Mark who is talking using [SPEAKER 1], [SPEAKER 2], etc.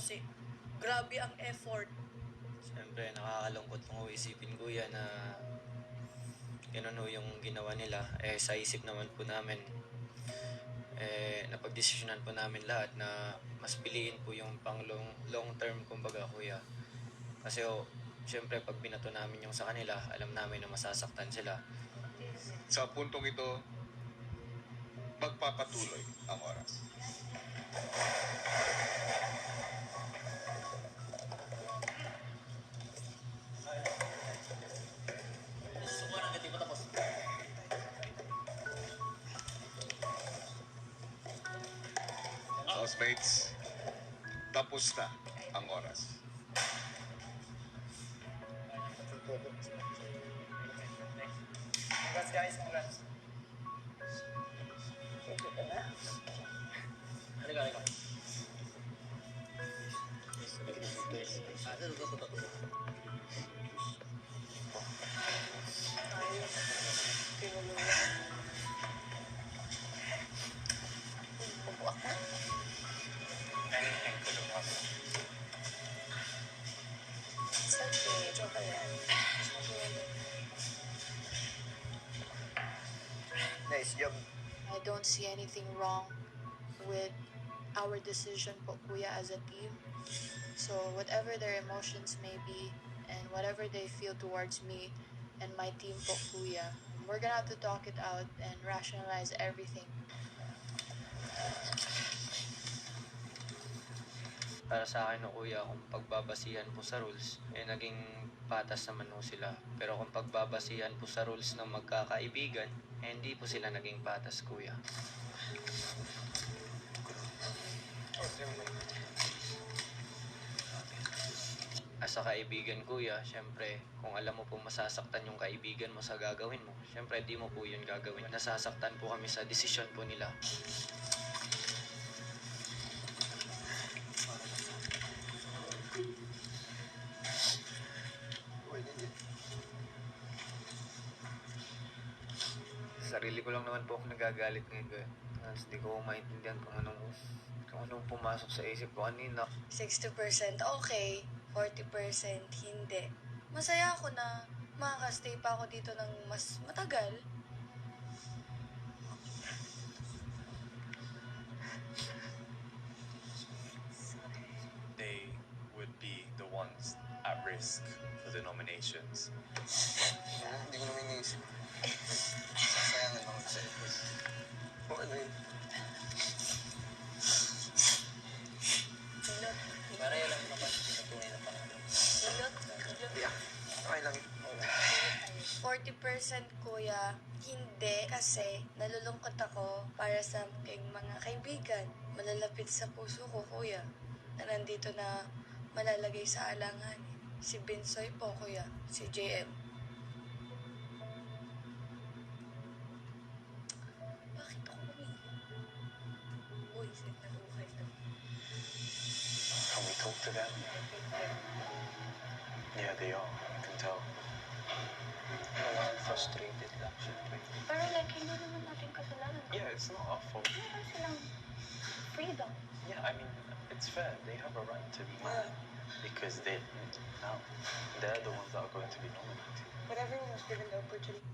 [SPEAKER 1] kasi grabe ang effort.
[SPEAKER 2] Siyempre, nakakalungkot lang ho isipin kuya na ganun ho yung ginawa nila. Eh, sa isip naman po namin, eh, napagdesisyonan po namin lahat na mas piliin po yung pang long, long term kumbaga kuya. Kasi ho, siyempre pag binato namin yung sa kanila, alam namin na masasaktan sila.
[SPEAKER 3] Sa puntong ito, magpapatuloy ang oras. Housemates, tapos na ang oras.
[SPEAKER 4] Congrats guys, congrats. Job.
[SPEAKER 5] I don't see anything wrong with our decision po kuya as a team. So whatever their emotions may be and whatever they feel towards me and my team po kuya, we're gonna have to talk it out and rationalize everything.
[SPEAKER 2] Para sa akin no kuya, kung pagbabasihan po sa rules, eh naging patas naman po sila. Pero kung pagbabasihan po sa rules ng magkakaibigan, eh hindi po sila naging patas kuya. As a kaibigan kuya, syempre, kung alam mo po masasaktan yung kaibigan mo sa gagawin mo, syempre di mo po yun gagawin. Nasasaktan po kami sa desisyon po nila. Sarili ko lang naman po ako nagagalit ngayon. Tapos di ko maintindihan kung anong, kung anong pumasok sa isip ko kanina.
[SPEAKER 1] 60% okay, 40% hindi. Masaya ako na makakastay pa ako dito ng mas matagal.
[SPEAKER 6] they would be the ones at risk for the nominations.
[SPEAKER 4] Yun?
[SPEAKER 1] Hilot,
[SPEAKER 4] Para yan lang naman pinatunay na pangalan.
[SPEAKER 1] hilot, hilot.
[SPEAKER 4] Hindi ah. Okay lang. Okay.
[SPEAKER 1] 40% kuya, hindi kasi nalulungkot ako para sa aking mga kaibigan. Malalapit sa puso ko kuya na nandito na malalagay sa alangan. Si Binsoy po kuya, si JM.
[SPEAKER 6] Talk to them? Yeah, they are. I can tell.
[SPEAKER 4] Ano frustrated lang, syempre.
[SPEAKER 7] Pero like, hindi naman natin kasalanan.
[SPEAKER 6] Yeah, it's not our fault.
[SPEAKER 7] Meron silang freedom.
[SPEAKER 6] Yeah, I mean, it's fair. They have a right to be mad because they now they're the ones that are going to be nominated.
[SPEAKER 7] But everyone was given the opportunity.